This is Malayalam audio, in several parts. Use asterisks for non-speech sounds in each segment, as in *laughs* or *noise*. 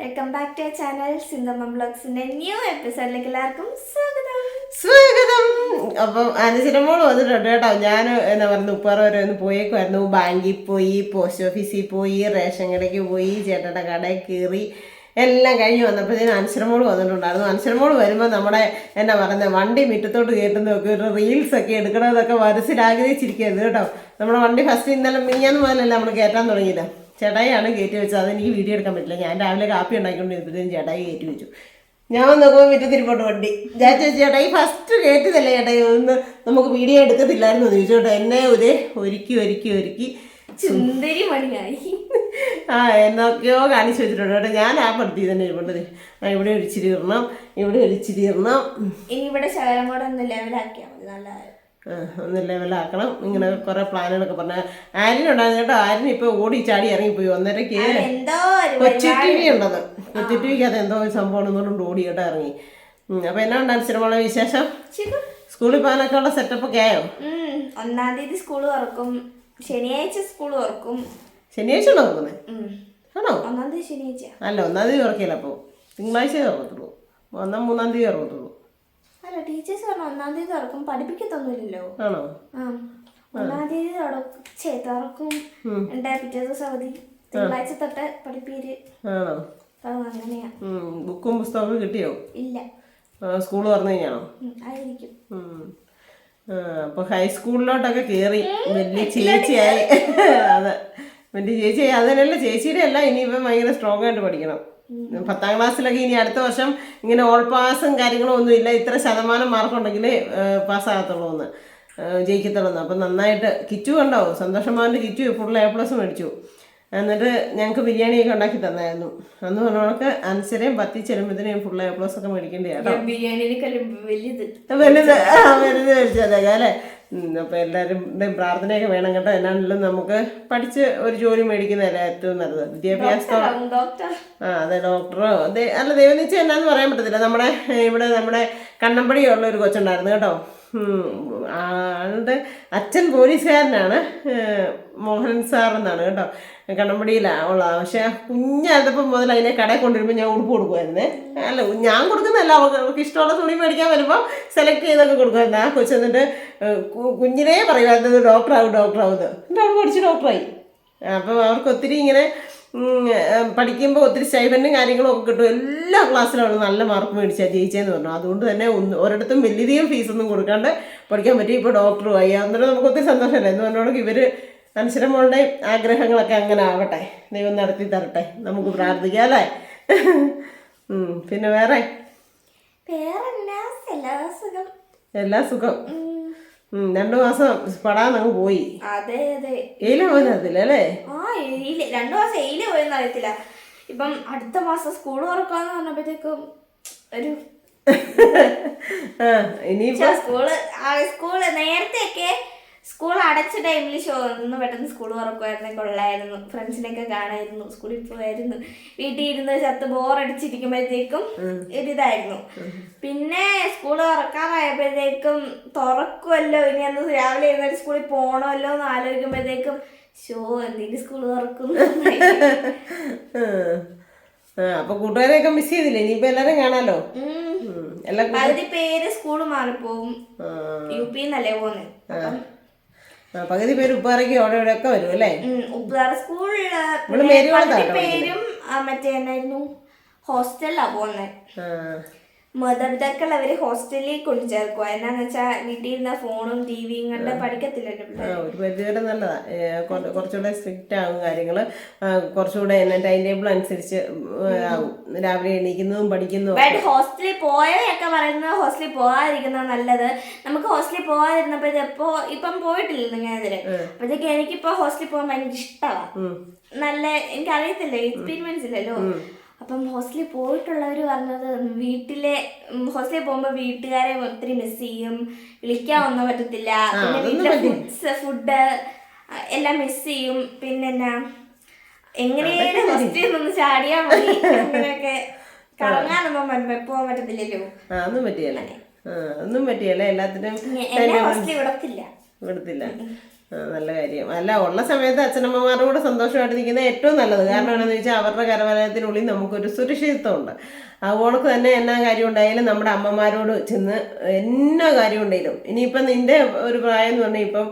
Welcome back to channel Sindhamma ബ്ലോഗ്സിന്റെ new എപ്പിസോഡിലേക്ക് എല്ലാവർക്കും സ്വാഗതം. സ്വാഗതം. അപ്പം അനുസരമോൾ വന്നിട്ടുണ്ട് കേട്ടോ. ഞാൻ എന്നാ പറഞ്ഞു ഉപ്പാറ വരെ ഒന്ന് പോയേക്കുമായിരുന്നു ബാങ്കിൽ പോയി പോസ്റ്റ് ഓഫീസിൽ പോയി റേഷൻ കടയ്ക്ക് പോയി ചേട്ടന്റെ കടയിൽ കയറി എല്ലാം കഴിഞ്ഞ് വന്നപ്പോഴത്തേനും അനുസരമോൾ വന്നിട്ടുണ്ടായിരുന്നു. അനുസരമോൾ വരുമ്പോൾ നമ്മുടെ എന്നാ പറയുന്നത് വണ്ടി മുറ്റത്തോട്ട് കയറ്റുന്നതൊക്കെ ഒരു റീൽസൊക്കെ എടുക്കണമെന്നൊക്കെ മനസ്സിൽ കേട്ടോ. നമ്മുടെ വണ്ടി ഫസ്റ്റ് ഇന്നലെ മിനിയാന്ന് മുതലല്ല നമ്മൾ കയറ്റാൻ തുടങ്ങിയത്? ചേട്ടായിയാണ് കയറ്റി വെച്ചത്. അതെനിക്ക് വീഡിയോ എടുക്കാൻ പറ്റില്ല. ഞാൻ രാവിലെ കാപ്പി ഉണ്ടാക്കിക്കൊണ്ടിരുന്നപ്പോഴത്തേനും ചേട്ടായി കയറ്റി വെച്ചു. ഞാൻ നോക്കുമ്പോൾ മുറ്റത്തിരിപ്പോട്ട് വണ്ടി. ഞാൻ ചോദിച്ചു ചേട്ടാ ഈ ഫസ്റ്റ് കേട്ടതല്ലേ ചേട്ടായി ഒന്ന് നമുക്ക് വീഡിയോ എടുക്കത്തില്ലായിരുന്നു. എന്ന് ചോദിച്ചു. കേട്ടോ എന്നെ ഒരു ഒരുക്കി ഒരുക്കി ഒരുക്കി. ചുന്തരി മണിയായി. ആ എന്നൊക്കെയോ കാണിച്ചു വെച്ചിട്ടുണ്ട് കേട്ടോ. ഞാൻ ആ പടുത്തി തന്നെ ഇരിപ്പുണ്ടത് ആ ഇവിടെ ഒരു ഇച്ചിരി ഇടണം ഇവിടെ ഒരു ഇച്ചിരി ഇടണം. ഇനി ഇവിടെ ശകലം കൂടെ ഒന്ന് ലെവലാക്കിയാൽ മതി. നല്ല ആ, ഒന്ന് ലെവലാക്കണം ഇങ്ങനെ കുറേ പ്ലാനുകളൊക്കെ പറഞ്ഞ. ആര്യനുണ്ടായിരുന്നു കേട്ടോ. ആര്യൻ ഇപ്പൊ ഓടി ചാടി ഇറങ്ങിപ്പോയി. ഒന്നരക്ക് കൊച്ചി ടി വി ഉണ്ടത്. കൊച്ചി ടി വിക്ക് അത് എന്തോ ഒരു സംഭവം എന്നുകൊണ്ട് ഓടി കേട്ടോ ഇറങ്ങി. അപ്പൊ എന്നാ ഉണ്ടായിരുന്നു സിനിമകളെ വിശേഷം. സ്കൂളിൽ പോകാനൊക്കെ ഉള്ള സെറ്റപ്പ് ഒക്കെ ആയോ? ഒന്നാം തീയതി സ്കൂൾ തുറക്കും. ശനിയാഴ്ച സ്കൂൾ തുറക്കും. ശനിയാഴ്ച തുറക്കുന്നേ? ആണോ? ഒന്നാം തീയതി ശനിയാഴ്ച അല്ല ഒന്നാം തീയതി തുറക്കില്ല അപ്പോൾ തിങ്കളാഴ്ച തുറക്കത്തുള്ളൂ. ഒന്നാം മൂന്നാം തീയതി തുറക്കത്തുള്ളൂ. അല്ല ടീച്ചേഴ്സ് പറഞ്ഞു ഒന്നാം തീയതി തുറക്കും. പഠിപ്പിക്കത്തൊന്നുമില്ലല്ലോ. ആണോ? ഒന്നാം തീയതി തുടച്ചേ തുറക്കും. എന്റെ പിറ്റേ ദിവസം അവധി തിങ്കളാഴ്ച തൊട്ട് പഠിപ്പീര്. ആണോ? അങ്ങനെയാ. ബുക്കും പുസ്തകമൊക്കെ കിട്ടിയോ? ഇല്ല. സ്കൂൾ തുറന്നു കഴിഞ്ഞാണോ? ആയിരിക്കും. അപ്പൊ ഹൈസ്കൂളിലോട്ടൊക്കെ കേറി. വലിയ ചേച്ചിയായി. *laughs* അതെ. വലിയ ചേച്ചിയായി അതിനല്ല ചേച്ചിയുടെ അല്ല. ഇനിയിപ്പം ഭയങ്കര സ്ട്രോങ് ആയിട്ട് പഠിക്കണം. പത്താം ക്ലാസ്സിലൊക്കെ ഇനി അടുത്ത വർഷം ഇങ്ങനെ ഓൾ പാസും കാര്യങ്ങളും ഒന്നും ഇല്ല. ഇത്ര ശതമാനം മാർക്കുണ്ടെങ്കിൽ പാസ്സാകത്തുള്ളൂ എന്ന് ജയിക്കത്തുള്ളൂ അപ്പം നന്നായിട്ട് കിറ്റു കണ്ടോ? സന്തോഷം കിറ്റു ഫുൾ എ പ്ലസ് മേടിച്ചു. എന്നിട്ട് ഞങ്ങൾക്ക് ബിരിയാണിയൊക്കെ ഉണ്ടാക്കി തന്നായിരുന്നു. അന്ന് പറഞ്ഞവർക്ക് അനുസരയും പത്തി ചെല്ലുമ്പോഴത്തേനും ഫുൾ എ പ്ലസ് ഒക്കെ മേടിക്കേണ്ടതാണ് ബിരിയാണി വലുത്. വലുത്. മേടിച്ചതേക്കാം അല്ലേ? എല്ലാവരും എല്ലാവരുടെയും പ്രാർത്ഥനയൊക്കെ വേണം കേട്ടോ. എന്നാണെങ്കിലും നമുക്ക് പഠിച്ച് ഒരു ജോലി മേടിക്കുന്നതല്ലേ ഏറ്റവും നല്ലത്. വിദ്യാഭ്യാസം ആ അതെ ഡോക്ടറോ അല്ല അല്ല നിശ്ചയം എന്നാന്ന് പറയാൻ പറ്റത്തില്ല. നമ്മുടെ ഇവിടെ നമ്മുടെ കണ്ണമ്പടിയുള്ള ഒരു കൊച്ചുണ്ടായിരുന്നു കേട്ടോ. ആളുടെ അച്ഛൻ പോലീസുകാരനാണ്. മോഹൻ സാർ എന്നാണ് കേട്ടോ. കണ്ണമ്പടിയിലാണ് ഉള്ളത് പക്ഷെ കുഞ്ഞായിരുന്നപ്പം മുതൽ അതിനെ കടയിൽ കൊണ്ടുവരുമ്പോൾ ഞാൻ ഉടുപ്പ് കൊടുക്കുമായിരുന്നേ. അല്ല ഞാൻ കൊടുക്കുന്നതല്ല. അവർക്ക് അവർക്ക് ഇഷ്ടമുള്ള തുണി മേടിക്കാൻ വരുമ്പോൾ സെലക്ട് ചെയ്തൊക്കെ കൊടുക്കുമായിരുന്നു. ആ കൊച്ചു എന്നിട്ട് ഏ, കു- കുഞ്ഞിനെ പറയുമായിരുന്നത് ഡോക്ടറാവും ഡോക്ടറാവും എന്നിട്ട് അവൾ പഠിച്ച് ഡോക്ടറായി അപ്പം അവർക്ക് ഒത്തിരി ഇങ്ങനെ പഠിക്കുമ്പോൾ ഒത്തിരി സ്റ്റൈഫന്റും കാര്യങ്ങളും ഒക്കെ കിട്ടും. എല്ലാ ക്ലാസ്സിലും അവൾ നല്ല മാർക്ക് മേടിച്ചാൽ ജയിച്ചതെന്ന് പറഞ്ഞു. അതുകൊണ്ട് തന്നെ ഒന്ന് ഒരിടത്തും വലിയധികം ഫീസൊന്നും കൊടുക്കാണ്ട് പഠിക്കാൻ പറ്റി ഇപ്പോൾ ഡോക്ടറുമായി അന്നേരം നമുക്ക് ഒത്തിരി സന്തോഷമല്ലേ എന്ന് പറഞ്ഞോണ്ട് ഇവർ അനുസരമോളുടെ ആഗ്രഹങ്ങളൊക്കെ അങ്ങനെ ആവട്ടെ. ദൈവം നടത്തി തരട്ടെ. നമുക്ക് പ്രാർത്ഥിക്കാം അല്ലേ? പിന്നെ വേറെ? എല്ലാ സുഖം. രണ്ടു മാസം പടാൻ അങ്ങ് പോയി. അതെ അതെ. ഏലും പോകാനത്തില്ല അല്ലേ? ആ എയിൽ. രണ്ടു മാസം എയില പോയെന്ന് അറിയത്തില്ല ഇപ്പം അടുത്ത മാസം സ്കൂൾ തുറക്കാന്ന് പറഞ്ഞപ്പോഴത്തേക്കും ഒരു *laughs* സ്കൂൾ സ്കൂൾ നേരത്തെയൊക്കെ സ്കൂൾ അടച്ച ടൈമിൽ ഷോ ഒന്ന് പെട്ടെന്ന് സ്കൂൾ തുറക്കുമായിരുന്നെങ്കിൽ കൊള്ളായിരുന്നു. ഫ്രണ്ട്സിനെയൊക്കെ കാണായിരുന്നു സ്കൂളിൽ പോയായിരുന്നു. വീട്ടിൽ ഇരുന്ന് ചത്ത് ബോറടിച്ചിരിക്കുമ്പോഴത്തേക്കും ഒരിതായിരുന്നു. പിന്നെ സ്കൂൾ തുറക്കാറായപ്പോഴത്തേക്കും തുറക്കുമല്ലോ ഇനി അന്ന് രാവിലെ എഴുന്നേറ്റ് സ്കൂളിൽ പോകണമല്ലോ എന്ന് ആലോചിക്കുമ്പോഴത്തേക്കും ഷോ എന്തെങ്കിലും സ്കൂൾ തുറക്കും അപ്പൊ കൂട്ടുകാരെയൊക്കെ മിസ് ചെയ്തില്ലേ? ഇനിയിപ്പോ എല്ലാരും കാണാലോ? പകുതി പേര് സ്കൂൾ മാറിപ്പോവും. യു പിന്നല്ലേ എന്നല്ലേ ആ, പകുതി പേര് ഉപ്പാറയ്ക്ക് അവിടെ ഇവിടെ ഒക്കെ വരും അല്ലേ? ഉപ്പാറ സ്കൂളിൽ പേരും മറ്റേ എന്നായിരുന്നു? ഹോസ്റ്റലിലാ പോകുന്നത് മാതാപിതാക്കൾ അവരെ ഹോസ്റ്റലിൽ കൊണ്ടു ചേർക്കുക എന്നാന്ന് വെച്ചാൽ വീട്ടിൽ ഇരുന്ന ഫോണും ടിവിയും കണ്ട് പഠിക്കത്തില്ലല്ലോ ആ, പിള്ളേര്. ഒരു പരിധിവരെ നല്ലതാ. കുറച്ചുകൂടെ സ്ട്രിക്റ്റ് ആകും കാര്യങ്ങൾ കുറച്ചുകൂടെ ടൈം ടേബിൾ അനുസരിച്ച് ആകും രാവിലെ എണീക്കുന്നതും പഠിക്കുന്നതും ഹോസ്റ്റലിൽ പോയതൊക്കെ പറയുന്നത് ഹോസ്റ്റലിൽ പോകാതിരിക്കുന്ന നല്ലത്. നമുക്ക് ഹോസ്റ്റലിൽ പോകാതിരുന്നപ്പോഴത്തെ ഇപ്പോ ഇപ്പം പോയിട്ടില്ല ഇതിൽ അപ്പോഴത്തേക്ക് എനിക്കിപ്പോ ഹോസ്റ്റലിൽ പോകാൻ ഭയങ്കര ഇഷ്ടമാണ് നല്ല നല്ല എനിക്കറിയത്തില്ല എക്സ്പീരിയൻസ് ഇല്ലല്ലോ. അപ്പം ഹോസ്റ്റലിൽ പോയിട്ടുള്ളവർ പറഞ്ഞത് വീട്ടിലെ ഹോസ്റ്റലിൽ പോകുമ്പോൾ വീട്ടുകാരെ ഒത്തിരി മിസ് ചെയ്യും വിളിക്കാൻ ഒന്നും പറ്റത്തില്ല പിന്നെ വീട്ടിലെ ഫുഡ്സ് ഫുഡ് എല്ലാം മിസ് ചെയ്യും പിന്നെ എന്നാ എങ്ങനെയാലും ഹോസ്റ്റലിൽ നിന്ന് ചാടിയാൽ മതി അങ്ങനെയൊക്കെ കറങ്ങാനൊന്നും പോകാൻ പറ്റത്തില്ലല്ലോ. ഒന്നും പറ്റിയല്ലേ? ഒന്നും പറ്റിയല്ലേ? എല്ലാത്തിനും ഹോസ്റ്റലിൽ വിടത്തില്ല വിടത്തില്ല നല്ല കാര്യം. അല്ല ഉള്ള സമയത്ത് അച്ഛനമ്മമാരുടെ കൂടെ സന്തോഷമായിട്ട് നിൽക്കുന്നത് ഏറ്റവും നല്ലത്. കാരണം എന്താണെന്ന് വെച്ചാൽ അവരുടെ കരവലയത്തിനുള്ളിൽ നമുക്കൊരു സുരക്ഷിതത്വമുണ്ട്. അവൾക്ക് തന്നെ എന്നാ കാര്യം ഉണ്ടായാലും നമ്മുടെ അമ്മമാരോട് ചെന്ന് എന്നാ കാര്യം ഉണ്ടെങ്കിലും. ഇനിയിപ്പം നിന്റെ ഒരു പ്രായം എന്ന് പറഞ്ഞാൽ ഇപ്പം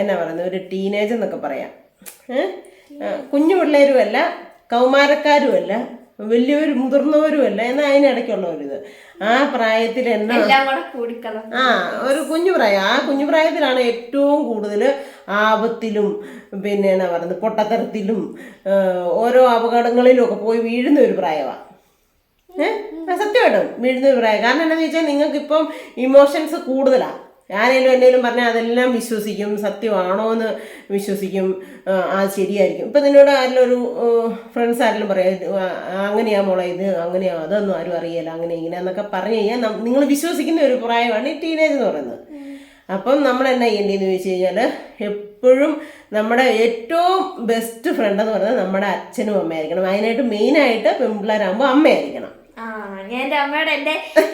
എന്നാ പറയുന്നത്? ഒരു ടീനേജ് എന്നൊക്കെ പറയാം. ഏഹ് കുഞ്ഞു പിള്ളേരുമല്ല കൗമാരക്കാരുമല്ല വലിയവരും മുതിർന്നവരും അല്ല എന്നാ ഒരു ഇത് ആ പ്രായത്തിൽ എന്നാ ആ ഒരു കുഞ്ഞു പ്രായം. ആ കുഞ്ഞു പ്രായത്തിലാണ് ഏറ്റവും കൂടുതൽ ആപത്തിലും പിന്നെ എന്നാ പറയുന്നത് പൊട്ടത്തരത്തിലും ഓരോ അപകടങ്ങളിലും ഒക്കെ പോയി വീഴുന്ന ഒരു പ്രായമാണ് ഏഹ് സത്യമായിട്ടും വീഴുന്ന ഒരു പ്രായം കാരണം എന്താണെന്ന് വെച്ചാൽ നിങ്ങൾക്ക് ഇപ്പം ഇമോഷൻസ് കൂടുതലാണ് ആരെങ്കിലും എന്തെങ്കിലും പറഞ്ഞാൽ അതെല്ലാം വിശ്വസിക്കും സത്യമാണോ എന്ന് വിശ്വസിക്കും ആ, ശരിയായിരിക്കും. ഇപ്പം നിന്നോട് ആരെങ്കിലും ഒരു ഫ്രണ്ട്സ് ആരെങ്കിലും പറയാം അങ്ങനെയാ മോളെ ഇത് അങ്ങനെയാ അതൊന്നും ആരും അറിയില്ല അങ്ങനെ ഇങ്ങനെ എന്നൊക്കെ പറഞ്ഞു കഴിഞ്ഞാൽ നിങ്ങൾ വിശ്വസിക്കുന്ന ഒരു പ്രായമാണ് ഈ ടീനേജ് എന്ന് പറയുന്നത്. അപ്പം നമ്മൾ എന്നാ ചെയ്യേണ്ടതെന്ന് ചോദിച്ചു കഴിഞ്ഞാൽ എപ്പോഴും നമ്മുടെ ഏറ്റവും ബെസ്റ്റ് ഫ്രണ്ട് എന്ന് പറയുന്നത് നമ്മുടെ അച്ഛനും അമ്മയായിരിക്കണം. അതിനായിട്ട് മെയിനായിട്ട് പെൺപിള്ളേരാകുമ്പോൾ അമ്മയായിരിക്കണം. ഞാൻ അമ്മയോട്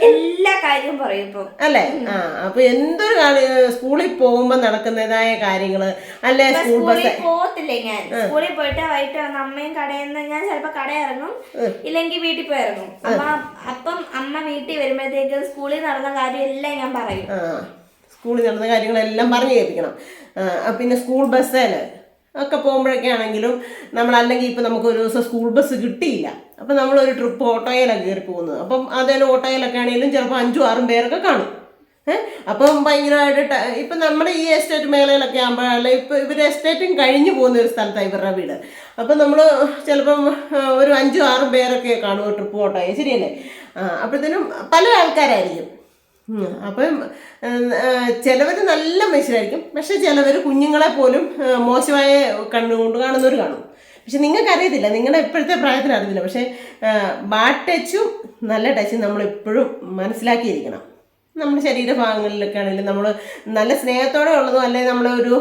എല്ലാ കാര്യവും പറയും ഇപ്പം. അല്ലേ? ആ അപ്പൊ എന്തൊരു കാര്യം സ്കൂളിൽ പോകുമ്പോ നടക്കുന്നതായ കാര്യങ്ങൾ? അല്ലെ സ്കൂൾ ബസ് സ്കൂളിൽ പോകത്തില്ലേ ഞാൻ? സ്കൂളിൽ പോയിട്ട് വൈകിട്ട് വന്ന് അമ്മയും കടയിൽ നിന്ന് ഞാൻ ചിലപ്പോ കട ഇറങ്ങും ഇല്ലെങ്കിൽ വീട്ടിൽ പോയി ഇറങ്ങും. അപ്പൊ അപ്പം അമ്മ വീട്ടിൽ വരുമ്പോഴത്തേക്ക് സ്കൂളിൽ നടന്ന കാര്യം എല്ലാം ഞാൻ പറയും. ആ. സ്കൂളിൽ നടന്ന കാര്യങ്ങളെല്ലാം പറഞ്ഞു കേൾപ്പിക്കണം. പിന്നെ സ്കൂൾ ബസ്സിൽ ഒക്കെ പോകുമ്പോഴൊക്കെ ആണെങ്കിലും നമ്മൾ അല്ലെങ്കിൽ ഇപ്പം നമുക്ക് ഒരു ദിവസം സ്കൂൾ ബസ് കിട്ടിയില്ല. അപ്പം നമ്മളൊരു ട്രിപ്പ് ഓട്ടോയിലാണ് കയറി പോകുന്നത് അപ്പം അതേലും ഓട്ടോയിലൊക്കെ ആണെങ്കിലും ചിലപ്പോൾ അഞ്ചും ആറും പേരൊക്കെ കാണും. ഏഹ് അപ്പം ഭയങ്കരമായിട്ട് ഇപ്പം നമ്മുടെ ഈ എസ്റ്റേറ്റ് മേഖലയിലൊക്കെ ആകുമ്പോഴല്ല ഇപ്പം ഇവർ എസ്റ്റേറ്റും കഴിഞ്ഞു പോകുന്ന ഒരു സ്ഥലത്താണ് ഇവരുടെ വീട്. അപ്പം നമ്മൾ ചിലപ്പം ഒരു അഞ്ചും ആറും പേരൊക്കെ കാണും ട്രിപ്പ് ഓട്ടോയെ ശരിയല്ലേ? അപ്പോഴത്തേനും പല ആൾക്കാരായിരിക്കും. അപ്പം ചിലവർ നല്ല മനുഷ്യരായിരിക്കും. പക്ഷെ ചിലവർ കുഞ്ഞുങ്ങളെ പോലും മോശമായ കണ്ണുകൊണ്ട് കാണുന്നവർ കാണും. പക്ഷെ നിങ്ങൾക്ക് അറിയത്തില്ല നിങ്ങളുടെ ഇപ്പോഴത്തെ പ്രായത്തിന് അറിയത്തില്ല പക്ഷെ ബാഡ് ടച്ചും നല്ല ടച്ചും നമ്മൾ എപ്പോഴും മനസ്സിലാക്കിയിരിക്കണം. നമ്മുടെ ശരീരഭാഗങ്ങളിലൊക്കെ ആണെങ്കിലും നമ്മൾ നല്ല സ്നേഹത്തോടെ ഉള്ളതും അല്ലെങ്കിൽ നമ്മളെ ഒരു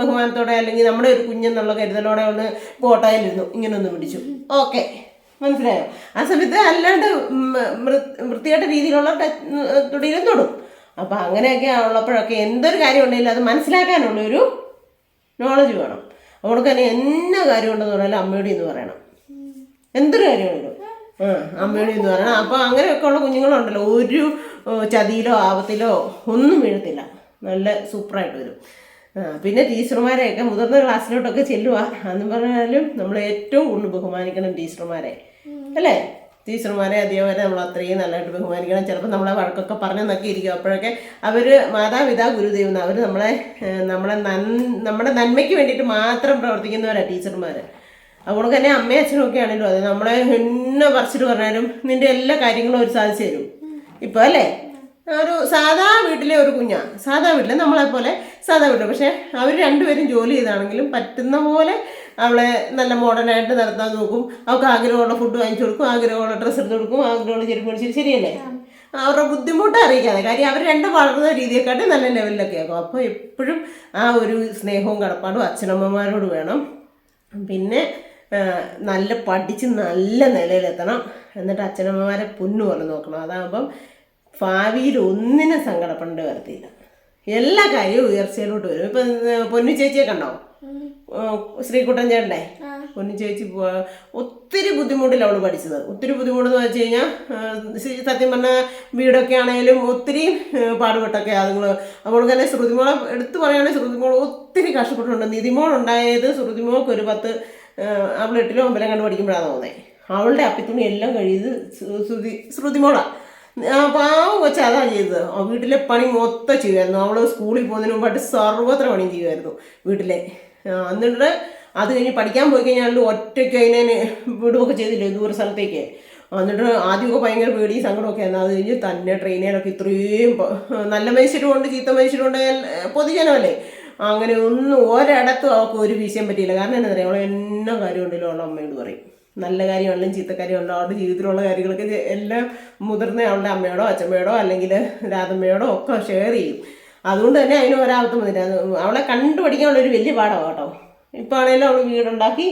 ബഹുമാനത്തോടെ അല്ലെങ്കിൽ നമ്മുടെ ഒരു കുഞ്ഞെന്നുള്ള കരുതലോടെ ഒന്ന് ഫോട്ടോയിലിരുന്നു ഇങ്ങനെ ഒന്ന് പിടിച്ചു. ഓക്കെ മനസ്സിലായോ? ആ സമയത്ത് അല്ലാണ്ട് വൃത്തികെട്ട രീതിയിലുള്ള തുടിയിലും തൊടും. അപ്പം അങ്ങനെയൊക്കെ ഉള്ളപ്പോഴൊക്കെ എന്തൊരു കാര്യം ഉണ്ടെങ്കിലും അത് മനസ്സിലാക്കാനുള്ള ഒരു നോളജ് വേണം. അവൾക്ക് തന്നെ എന്നാ കാര്യം ഉണ്ടെന്ന് പറഞ്ഞാലും അമ്മയുടെ എന്ന് പറയണം. എന്തൊരു കാര്യമുണ്ടോ? ആ അമ്മയുടെ എന്ന് പറയണം. അപ്പോൾ അങ്ങനെയൊക്കെ ഉള്ള കുഞ്ഞുങ്ങളുണ്ടല്ലോ. ഒരു ചതിയിലോ ആപത്തിലോ ഒന്നും വീഴത്തില്ല. നല്ല സൂപ്പറായിട്ട് വരും. പിന്നെ ടീച്ചർമാരെയൊക്കെ മുതിർന്ന ക്ലാസ്സിലോട്ടൊക്കെ ചെല്ലുക എന്ന് പറഞ്ഞാലും നമ്മൾ ഏറ്റവും കൂടുതൽ ബഹുമാനിക്കണം ടീച്ചർമാരെ. അല്ലേ? ടീച്ചർമാരെ അധ്യാപകരെ നമ്മൾ അത്രയും നല്ലതായിട്ട് ബഹുമാനിക്കണം. ചിലപ്പോൾ നമ്മളെ വഴക്കൊക്കെ പറഞ്ഞെന്നൊക്കെ ഇരിക്കും അപ്പോഴൊക്കെ അവർ മാതാപിതാ ഗുരുദേവൻ അവർ നമ്മളെ നമ്മളെ നൻ നമ്മുടെ നന്മയ്ക്ക് വേണ്ടിയിട്ട് മാത്രം പ്രവർത്തിക്കുന്നവരാണ് ടീച്ചർമാർ അതുകൊണ്ട് തന്നെ അമ്മയും അച്ഛനും ഒക്കെ ആണെങ്കിലും അതെ നമ്മളെ എന്നെ പറിച്ചിട്ട് പറഞ്ഞാലും നിന്റെ എല്ലാ കാര്യങ്ങളും അവർ സാധിച്ചു തരും. ഇപ്പോൾ അല്ലേ? ഒരു സാധാ വീട്ടിലെ ഒരു കുഞ്ഞാ. സാധാ വീട്ടിലെ നമ്മളെ പോലെ സാധാ വീട്ടിൽ പക്ഷെ അവർ രണ്ടുപേരും ജോലി ചെയ്താണെങ്കിലും പറ്റുന്ന പോലെ അവളെ നല്ല മോഡേണായിട്ട് നടത്താൻ നോക്കും. അവൾക്ക് ആഗ്രഹമുള്ള ഫുഡ് വാങ്ങിച്ചു കൊടുക്കും ആഗ്രഹമുള്ള ഡ്രസ്സ് എടുത്ത് കൊടുക്കും ആഗ്രഹമുള്ള ചെരുപ്പ് മേടിച്ചു ശരിയല്ലേ? അവരുടെ ബുദ്ധിമുട്ട് അറിയിക്കാതെ. കാര്യം അവർ രണ്ടും വളർന്ന രീതിയെക്കാട്ടി നല്ല ലെവലിലൊക്കെ ആക്കും അപ്പോൾ എപ്പോഴും ആ ഒരു സ്നേഹവും കടപ്പാടും അച്ഛനമ്മമാരോട് വേണം. പിന്നെ നല്ല പഠിച്ച് നല്ല നിലയിലെത്തണം. എന്നിട്ട് അച്ഛനമ്മമാരെ പൊന്നു പോലെ നോക്കണം. അതാകുമ്പം ഭാവിയിൽ ഒന്നിനും സങ്കടപ്പെടേണ്ടി വരത്തില്ല എല്ലാ കാര്യവും ഉയർച്ചയിലോട്ട് വരും. ഇപ്പം പൊന്നു ചേച്ചിയെ കണ്ടോ? ശ്രീകുട്ടൻ ചേട്ടനെ പൊന്നു ചേച്ചി ഒത്തിരി ബുദ്ധിമുട്ടിൽ അവൾ പഠിച്ചത്. ഒത്തിരി ബുദ്ധിമുട്ടെന്ന് വെച്ച് കഴിഞ്ഞാൽ സത്യം പറഞ്ഞ വീടൊക്കെ ആണെങ്കിലും ഒത്തിരി പാടുപെട്ടൊക്കെ അതുങ്ങൾ അവൾക്ക് തന്നെ ശ്രുതിമോളെ എടുത്തു പറയുകയാണെങ്കിൽ ശ്രുതിമോൾ ഒത്തിരി കഷ്ടപ്പെട്ടിട്ടുണ്ട്. നിതിമോൾ ഉണ്ടായത് ശ്രുതിമോൾക്ക് ഒരു പത്ത് അവൾ എട്ടിലോ ഒമ്പതിലോ കണ്ട് പഠിക്കുമ്പോഴാണ് തോന്നുന്നത് അവളുടെ അപ്പിത്തുണി എല്ലാം കഴിയത് ശ്രു- ശ്രുതി ശ്രുതിമോളാണ് ആ പാവം കൊച്ചു അതാ ചെയ്തത്. വീട്ടിലെ പണി മൊത്തം ചെയ്യുമായിരുന്നു. അവൾ സ്കൂളിൽ പോകുന്നതിന് മുമ്പായിട്ട് സർവത്ര പണിയും ചെയ്യുമായിരുന്നു വീട്ടിലെ. എന്നിട്ട് അത് കഴിഞ്ഞ് പഠിക്കാൻ പോയി കഴിഞ്ഞാൽ ഒറ്റയ്ക്ക് അതിനെ വിടുകയൊക്കെ ചെയ്തില്ലേ ദൂര സ്ഥലത്തേക്ക്. എന്നിട്ട് ആദ്യമൊക്കെ ഭയങ്കര പേടി സങ്കടമൊക്കെ ആയിരുന്നു. അത് കഴിഞ്ഞ് തന്നെ ട്രെയിനിലൊക്കെ ഇത്രയും നല്ല മനുഷ്യരുമുണ്ട് ചീത്ത മനുഷ്യരുണ്ട് പൊതുജനമല്ലേ? അങ്ങനെ ഒന്നും ഒരിടത്തും അവൾക്ക് ഒരു വിഷയം പറ്റിയില്ല. കാരണം എന്താ പറയുക അവളെ എന്നാ കാര്യമുണ്ടല്ലോ അവളുടെ അമ്മയോട് പറയും. നല്ല കാര്യമാണെങ്കിലും ചീത്ത കാര്യമുണ്ടോ അവളുടെ ജീവിതത്തിലുള്ള കാര്യങ്ങളൊക്കെ എല്ലാം മുതിർന്ന അവളുടെ അമ്മയോടോ അച്ഛമ്മയോടോ അല്ലെങ്കിൽ രാധമ്മയോടോ ഒക്കെ ഷെയർ ചെയ്യും. അതുകൊണ്ട് തന്നെ അതിന് ഒരാപത്തും വന്നില്ല അവളെ കണ്ടുപഠിക്കാനുള്ളൊരു വലിയ പാഠമാണ് കേട്ടോ. ഇപ്പം ആണെങ്കിലും അവൾ വീടുണ്ടാക്കി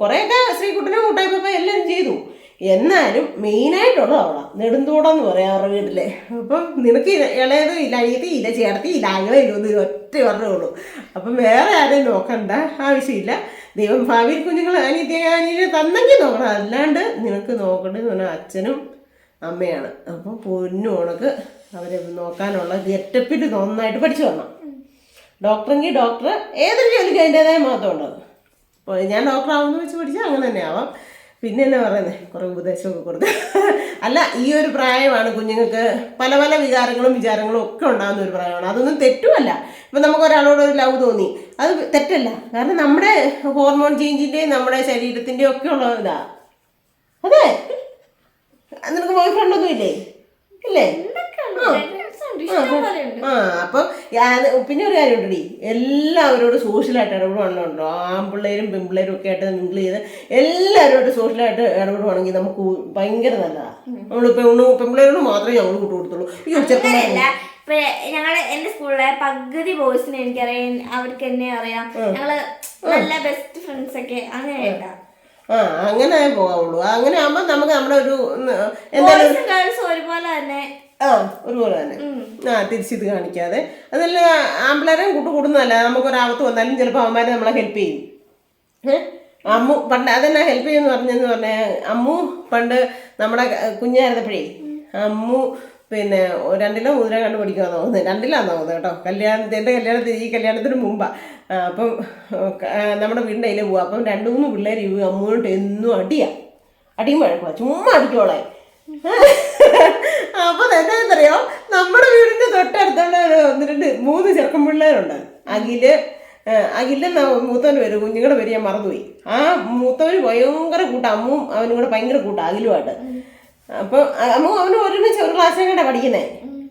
കുറേയൊക്കെ ശ്രീകുട്ടനും കൂട്ടായ്പ എല്ലാം ചെയ്തു. എന്നാലും മെയിനായിട്ടുള്ളത് അവളാ. നെടുന്തൂടം എന്ന് പറയാം അവരുടെ വീട്ടിലെ. അപ്പം നിനക്ക് ഇളയത് ഇല്ല അനിയത്തി ഇല്ല ചേർത്തി ഇല്ല അങ്ങനെ ഇല്ലൊന്നും ഒറ്റ പറഞ്ഞേ ഉള്ളൂ. അപ്പം വേറെ ആരെയും നോക്കണ്ട ആവശ്യമില്ല. ദൈവം ഭാവിയിൽ കുഞ്ഞുങ്ങൾ അനിയത്തി തന്നെങ്കിൽ നോക്കണം. അല്ലാണ്ട് നിനക്ക് നോക്കേണ്ടത് പറഞ്ഞാൽ അച്ഛനും അമ്മയാണ്. അപ്പം പൊന്നു ഉണക്ക് അവരെ നോക്കാനുള്ള ഗെറ്റപ്പിട്ട് നന്നായിട്ട് പഠിച്ചു വരണം. ഡോക്ടറെങ്കിൽ ഡോക്ടർ ഏതൊരു ജോലിക്ക് അതിന്റെതായ മഹത്വമുണ്ട് അപ്പോൾ ഞാൻ ഡോക്ടർ വെച്ച് പഠിച്ചാൽ അങ്ങനെ തന്നെ ആവാം. പിന്നെ എന്നെ പറയുന്നത് കുറേ ഉപദേശമൊക്കെ കൊടുത്ത്. അല്ല ഈ ഒരു പ്രായമാണ് കുഞ്ഞുങ്ങൾക്ക് പല പല വികാരങ്ങളും വിചാരങ്ങളും ഒക്കെ ഉണ്ടാകുന്ന ഒരു പ്രായമാണ്. അതൊന്നും തെറ്റുമല്ല. ഇപ്പം നമുക്ക് ഒരാളോട് ഒരു ലവ് തോന്നി. അത് തെറ്റല്ല. കാരണം നമ്മുടെ ഹോർമോൺ ചേഞ്ചിന്റെയും നമ്മുടെ ശരീരത്തിന്റെയും ഒക്കെ ഉള്ള ഇതാ. അതെ. നിനക്ക് ബോയ് ഫ്രണ്ടൊന്നും ഇല്ലേ ഇഷ്ടംപോലെയുണ്ട് ആ. അപ്പം പിന്നെ ഒരു കാര്യം ഉണ്ടടി. എല്ലാവരോടും സോഷ്യലായിട്ട് ഇടപെടുവാണല്ലോ ആൺപിള്ളേരും പെൺപിള്ളേരും ഒക്കെ ആയിട്ട് മിങ്കിൾ ചെയ്ത് എല്ലാവരോടും സോഷ്യലായിട്ട് ഇടപെടുവാണെങ്കിൽ നമുക്ക് ഭയങ്കര നല്ലതാണ് നമ്മൾ പെണ്ണു പെൺപിള്ളേരോട് മാത്രമേ ഞങ്ങൾ കൂട്ടു കൊടുത്തുള്ളൂ. ഈ ഞങ്ങൾ എന്റെ സ്കൂളിലെ പകുതി ബോയ്സിനെ എനിക്കറിയാം അവർക്ക് എന്നെ അറിയാം. ഞങ്ങൾ നല്ല ബെസ്റ്റ് ഫ്രണ്ട്സ് ഒക്കെ അങ്ങനെയായിട്ടാ. ആ അങ്ങനെ പോകാവുള്ളൂ. അങ്ങനെ ആകുമ്പോൾ നമുക്ക് നമ്മുടെ ഒരു എന്തായാലും ഒരുപോലെ തന്നെ. ആ ഒരുപോലെ തന്നെ. ആ തിരിച്ചിത് കാണിക്കാതെ. അതല്ല ആമ്പിളേരും കൂട്ടു കൂടുന്നതല്ല. നമുക്കൊരാപത്ത് വന്നാലും ചിലപ്പോൾ അമ്മമാർ നമ്മളെ ഹെൽപ്പ് ചെയ്യും? അമ്മു പണ്ട് അതെന്നാ ഹെൽപ്പ് ചെയ്യുമെന്ന് പറഞ്ഞെന്ന് പറഞ്ഞാൽ അമ്മു പണ്ട് നമ്മുടെ കുഞ്ഞായിരുന്നപ്പോഴേ അമ്മു പിന്നെ രണ്ടിലോ മൂന്നിലോ കണ്ട് പഠിക്കുമെന്ന് തോന്നുന്നത് രണ്ടിലാന്ന് തോന്നുന്നത് കേട്ടോ. കല്യാണത്തിന് എന്റെ കല്യാണത്തിന് ഈ കല്യാണത്തിന് മുമ്പാണ് അപ്പം നമ്മുടെ വീടിന്റെ അതിൽ പോവാം. അപ്പം രണ്ട് മൂന്ന് പിള്ളേർ ഈ അമ്മോട്ട് എന്നും അടിയാ. അടിയും വഴക്കുക ചുമ്മാ അടിക്കോളെ. അപ്പൊ എന്താണെന്നറിയോ? നമ്മുടെ വീടിന്റെ തൊട്ടടുത്തുള്ള ഒന്ന് രണ്ട് മൂന്ന് ചെറുക്കൻ പിള്ളേരുണ്ട്. അഖിൽ അഖിലെന്ന മൂത്തവൻ വരും കുഞ്ഞുങ്ങളുടെ പേര് ഞാൻ മറന്നുപോയി. ആ മൂത്തവന് ഭയങ്കര കൂട്ടം. അമ്മും അവനും കൂടെ ഭയങ്കര കൂട്ടം അഖിലുമായിട്ട് അപ്പൊ അമ്മു അവന് ഒരുമിച്ച് ഒരു ക്ലാസ്സിലും കണ്ടാ പഠിക്കുന്നേ?